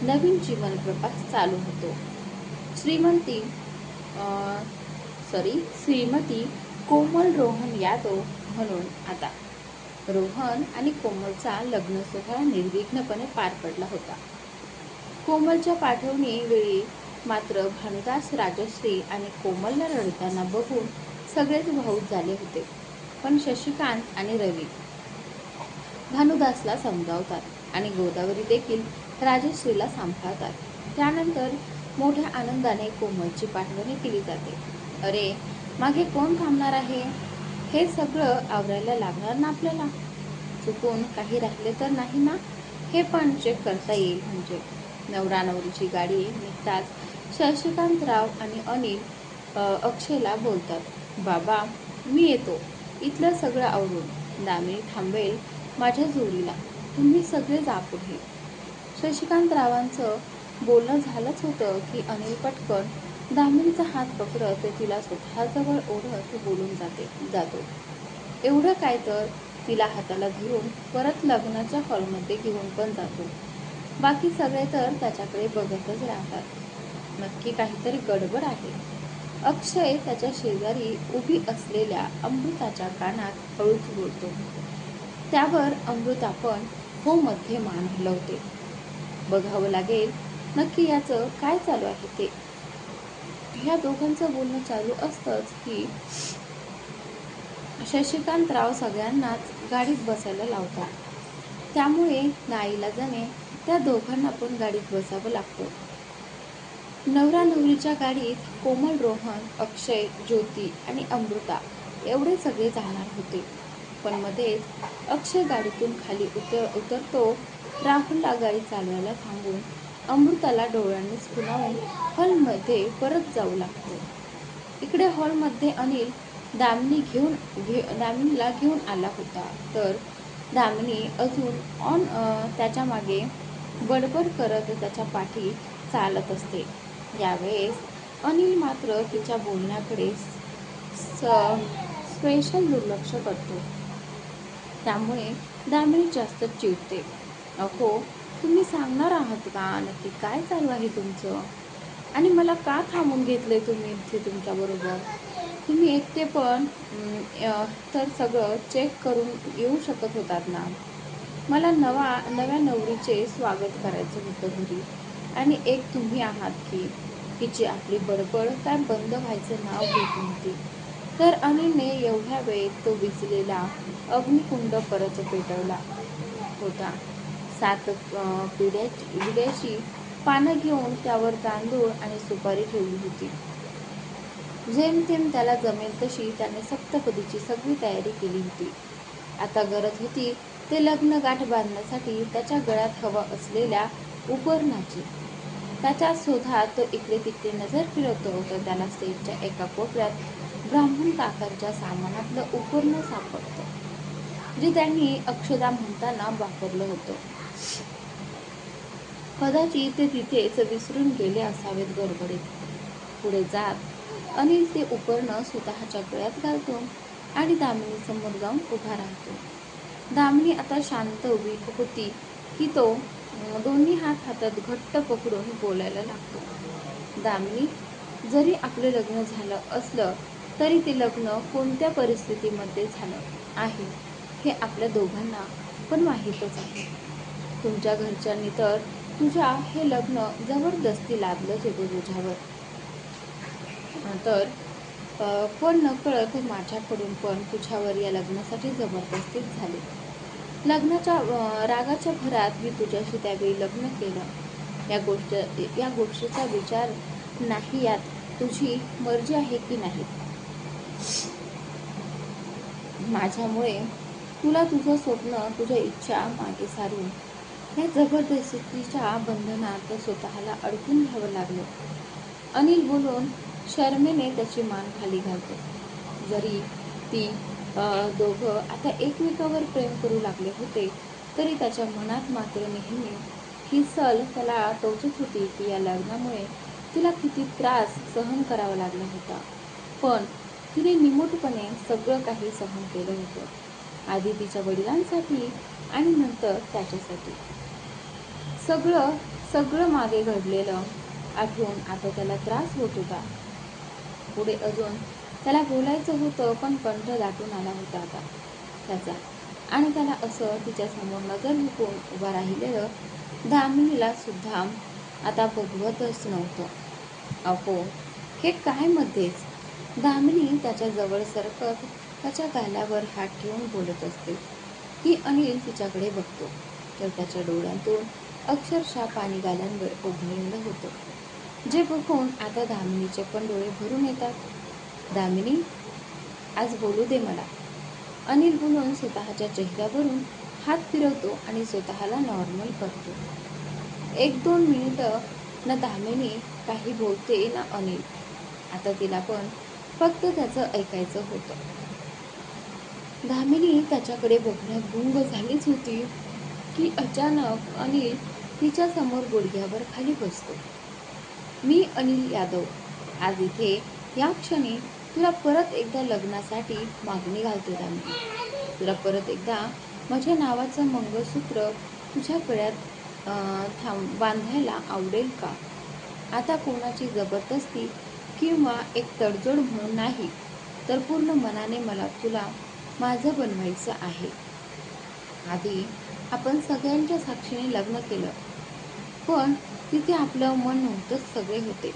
नवीन जीवनप्रवास चालू होतो. श्रीमंती सॉरी श्रीमती कोमल रोहन यादव म्हणून आता. रोहन आणि कोमलचा लग्न सोहळा निर्विघ्नपणे पार पडला होता. कोमलच्या पाठवणी वेळी मात्र भानुदास राजश्री आणि कोमलला रडताना बघून सगळेच भाऊक झाले होते पण शशिकांत आणि रवी. भानुदासला समजावतात आणि गोदावरी देखील राजेश्रीला सांभाळतात. त्यानंतर मोठ्या आनंदाने कोमलची पाठवणी केली जाते. अरे मागे कोण थांबणार आहे? हे सगळं आवरायला लागणार ना आपल्याला? चुकून काही राहिले तर नाही ना? हे पण चेक करता येईल म्हणजे. नवरा नवरीची गाडी निघताच शशिकांतराव आणि अनिल अक्षयला बोलतात बाबा मी येतो. इथलं सगळं आवडून दामिनी थांबेल माझ्या जोडीला. तुम्ही सगळे जा पुढे. शशिकांतरावांचं बोलणं झालंच होतं की अनिल पटकन दामिनीचा हात पकडत तिला स्वतःजवळ ओढत बोलून जाते जातो. एवढं काय तर तिला हाताला धरून परत लग्नाच्या हॉलमध्ये घेऊन पण जातो. बाकी सगळे तर त्याच्याकडे बघतच राहतात. नक्की काहीतरी गडबड आहे. अक्षय त्याच्या शेजारी उभी असलेल्या अमृताच्या कानात हळूच बोलतो. त्यावर अमृता पण हो मध्ये मान हलवते. बघावं लागेल. नक्की याचं काय चालू आहे ते? ह्या दोघांचं बोलणं चालू असतंच की शशिकांतराव सगळ्यांनाच गाडीत बसायला लावतात. त्यामुळे नाईला जाणे त्या दोघांना पण गाडीत बसावं लागतं. नवरा नवरीच्या गाडीत कोमल रोहन अक्षय ज्योती आणि अमृता एवढे सगळे जाणार होते. पण मध्येच अक्षय गाडीतून खाली उतर उतरतो. राहुलला गाडी चालवायला थांबून अमृताला डोळ्यांनीच खुणावून हॉलमध्ये परत जाऊ लागतो. इकडे हॉलमध्ये अनिल दामिनी घेऊन घे दामिनीला घेऊन आला होता. तर दामिनी अजून ऑन त्याच्यामागे बडबड करत त्याच्या पाठी चालत असते. यावेळेस अनिल मात्र तिच्या बोलण्याकडे स्पेशल दुर्लक्ष करतो. त्यामुळे दामिनी जास्त चिडते. अहो तुम्ही सांगणार आहात का? नक्की काय चालू आहे तुमचं? आणि मला का थांबून घेतलं आहे तुम्ही इथे तुमच्याबरोबर तुम्ही एकटे पण तर सगळं चेक करून येऊ शकत होतात ना? मला नवा नव्या नवरीचे स्वागत करायचं होतं घरी. आणि एक तुम्ही आहात की तिची आपली बडबड काय बंद व्हायचं नाव घेत नव्हती. तर अनिलने एवढ्या वेळेत तो विजलेला अग्निकुंड परत पेटवला होता. सात पिढ्याची विड्याची पानं घेऊन त्यावर तांदूळ आणि सुपारी ठेवली होती. जेमतेम त्याला जमेल तशी त्याने सप्तपदीची सगळी तयारी केली होती. आता गरज होती ते लग्न गाठ बांधण्यासाठी त्याच्या गळ्यात हवा असलेल्या उपरणाची. त्याच्या शोधात तो इकडे तिकडे नजर फिरवतो तर त्याला स्टेजच्या एका कोपऱ्यात ब्राह्मण काकांच्या सामानातलं उपरणं सापडतं. जे त्यांनी अक्षदा म्हणताना वापरलं होतं. कदाचित ते तिथेच विसरून गेले असावेत गडबडीत. पुढे जात अनिल ते उपरणं स्वतःच्या गळ्यात घालतो आणि दामिनी समोर जाऊन उभा राहतो. दामिनी आता शांत उभी होती की तो दोन्ही हात हातात घट्ट पकडून बोलायला लागतो. दामिनी जरी आपलं लग्न झालं असलं तरी ते लग्न कोणत्या परिस्थितीमध्ये झालं आहे हे आपल्या दोघांना पण माहीतच आहे. तुमच्या घरच्यांनी तर तुझ्या हे लग्न जबरदस्ती लाभलं जेवढं तुझ्यावर. तर पण नकळत माझ्याकडून पण तुझ्यावर या लग्नासाठी जबरदस्तीच झाली. लग्नाच्या रागाच्या भरात मी तुझ्याशी त्यावेळी लग्न केलं. या गोष्ट या गोष्टीचा विचार नाही यात तुझी मर्जी आहे की नाही. माझ्यामुळे तुला तुझं स्वप्न तुझ्या इच्छा मागे सारून या जबरदस्तीच्या बंधनात स्वतःला अडकून घ्यावं लागलं. अनिल बोलून शर्मेने त्याची मान खाली घालतो. जरी ती दोघं आता एकमेकावर प्रेम करू लागले होते तरी त्याच्या मनात मात्र नेहमी ही सल त्याला टोचत होती की या लग्नामुळे तिला किती त्रास सहन करावा लागला होता. पण तिने निमूटपणे सगळं काही सहन केलं होतं. आधी तिच्या वडिलांसाठी आणि नंतर त्याच्यासाठी. सगळं सगळं मागे घडलेलं आठवून आता त्याला त्रास होत होता. पुढे अजून त्याला बोलायचं होतं पण कंठ दाटून आला होता आता. त्याचा. आणि त्याला असं तिच्यासमोर नजर हुकून उभा राहिलेलं दामिनीला सुद्धा आता बघवतच नव्हतं. अहो हे काय मध्येच? दामिनी त्याच्याजवळ सरकत त्याच्या गालावर हात ठेवून बोलत असते. की अनिल तिच्याकडे बघतो. तर त्याच्या डोळ्यांतून अक्षरशः पाणी गालांवर उघडलेलं होतं. जे बघून आता दामिनीचे पण डोळे भरून येतात. दामिनी आज बोलू दे मला. अनिल बोलून स्वतःच्या चेहऱ्यावरून हात फिरवतो आणि स्वतःला नॉर्मल करतो. एक दोन मिनिटं ना दामिनी काही बोलते ना अनिल. आता तिला पण फक्त त्याचं ऐकायचं होतं. दामिनी त्याच्याकडे बघण्यात गुंग झालीच होती की अचानक अनिल तिच्या समोर गुडघ्यावर खाली बसतो. मी अनिल यादव. आज इथे. या क्षणी तुला परत एकदा लग्नासाठी मागणी घालते दामिनी तुला परत एकदा माझ्या नावाचं मंगळसूत्र तुझ्या गळ्यात थांब बांधायला आवडेल का? आता कोणाची जबरदस्ती किंवा एक तडजोड म्हणून नाही तर पूर्ण मनाने मला तुला माझं बनवायचं आहे. आधी आपण सगळ्यांच्या साक्षीने लग्न केलं पण तिथे आपलं मन नव्हतंच सगळे होते.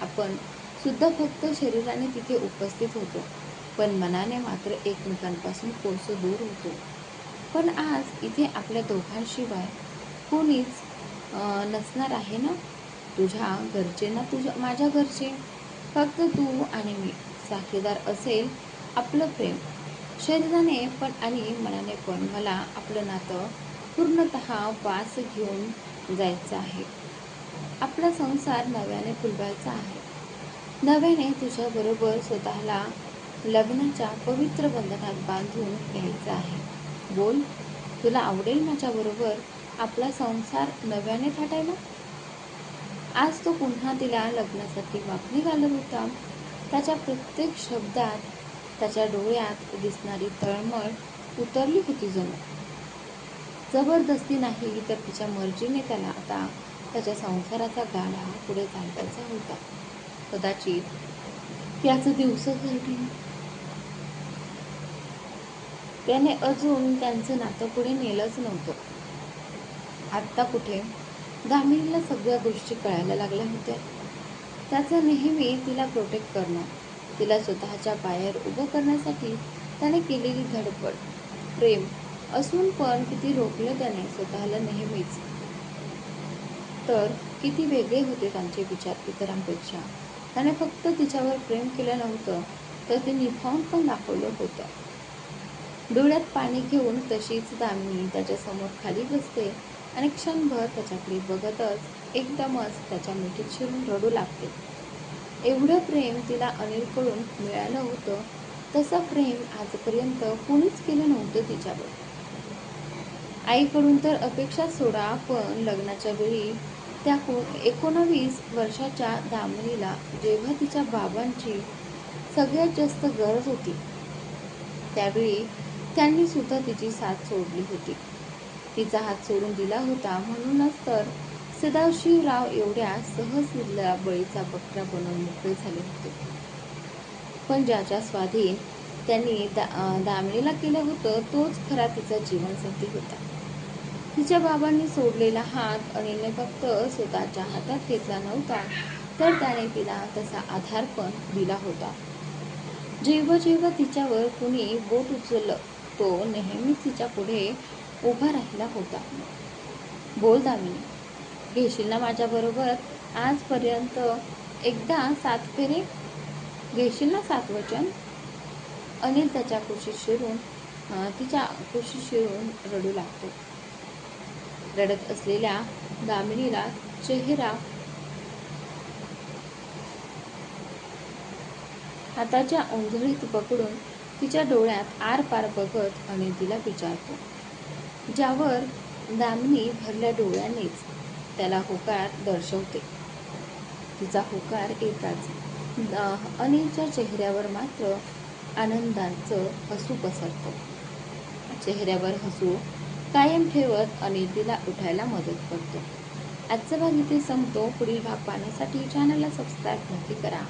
आपण सुद्धा फक्त शरीराने तिथे उपस्थित होतो पण मनाने मात्र एकमेकांपासून कोसो दूर होतो. पण आज इथे आपल्या दोघांशिवाय कोणीच नसणार आहे ना? तुझ्या घरचे ना तुझ्या माझ्या घरचे. फक्त तू आणि मी साक्षीदार असेल आपलं प्रेम. शरीराने पण आणि मनाने पण मला आपलं नातं पूर्णत वास घेऊन जायचं आहे. आपला संसार नव्याने फुलवायचा आहे. नव्याने तुझ्याबरोबर स्वतःला लग्नाच्या पवित्र बंधनात बांधून घ्यायचं आहे. बोल तुला आवडेल माझ्याबरोबर आपला संसार नव्याने थाटायला? आज तो पुन्हा तिला लग्नासाठी मागणी घालत होता. त्याच्या प्रत्येक शब्दात त्याच्या डोळ्यात दिसणारी तळमळ उतरली होती जणू. जबरदस्ती नाही तर तिच्या मर्जीने त्याला आता त्याच्या संसाराचा गाडा पुढे चालवायचा होता. कदाचित त्याचं दिवस त्याने अजून त्यांचं नातं पुढे नेलंच नव्हतं. आत्ता कुठे दामिनीला सगळ्या गोष्टी कळायला लागल्या होत्या. त्याचं नेहमी तिला प्रोटेक्ट करणं तिला स्वतःच्या पायावर उभं करण्यासाठी त्याने केलेली धडपड प्रेम असून पण किती रोखलं त्याने स्वतःला नेहमीच. तर किती वेगळे होते त्यांचे विचार इतरांपेक्षा. त्याने फक्त तिच्यावर प्रेम केलं नव्हतं तर ते निभावून पण दाखवलं होतं. डोळ्यात पाणी घेऊन तशीच दामिनी त्याच्यासमोर खाली बसते आणि क्षणभर त्याच्याकडे बघतच एकदमच त्याच्या मिठीत शिरून रडू लागते. एवढं प्रेम तिला अनिलकडून मिळालं होतं तसं प्रेम आजपर्यंत कुणीच केलं नव्हतं तिच्यावर. आईकडून तर अपेक्षा सोडा पण लग्नाच्या वेळी त्या एकोणवीस एकोणावीस वर्षाच्या दामिनीला जेव्हा तिच्या बाबांची सगळ्यात जास्त गरज होती त्यावेळी त्यांनी सुद्धा तिची साथ सोडली होती. तिचा हात सोडून दिला होता. म्हणूनच तर सदाशिवराव एवढ्या सहज बळीचा बकरा बनवून मोकळे झाले होते. पण ज्याच्या स्वाधीन त्यांनी दा दामणीला केलं होतं तोच खरा तिचा जीवनसाथी होता. तिच्या बाबांनी सोडलेला हात अनिलने फक्त स्वतःच्या हातात घेतला नव्हता तर त्याने तिला तसा आधार पण दिला होता. जेव्हा जेव्हा तिच्यावर कुणी बोट उचललं तो नेहमीच तिच्या पुढे उभा राहिला होता. बोल दामिनी घेशील ना माझ्याबरोबर आजपर्यंत एकदा सात फेरे घेशील ना सात वचन? अनिल त्याच्या कुशीत शिरून तिच्या कुशीत शिरून रडू लागतो. रडत असलेल्या दामिनीला चेहरा हाताच्या ओंजळीत पकडून तिच्या डोळ्यात आर पार बघत अनिल तिला विचारतो. ज्यावर दामिनी भरल्या डोळ्यानेच त्याला होकार दर्शवते. तिचा होकार येताच अनिलच्या चेहऱ्यावर मात्र आनंदाचं हसू पसरतं. चेहऱ्यावर हसू कायम ठेवत अनिल तिला उठायला मदत करतो. आजचा भाग इथे संपतो. पुढील भाग पाहण्यासाठी चॅनलला सबस्क्राईब नक्की करा.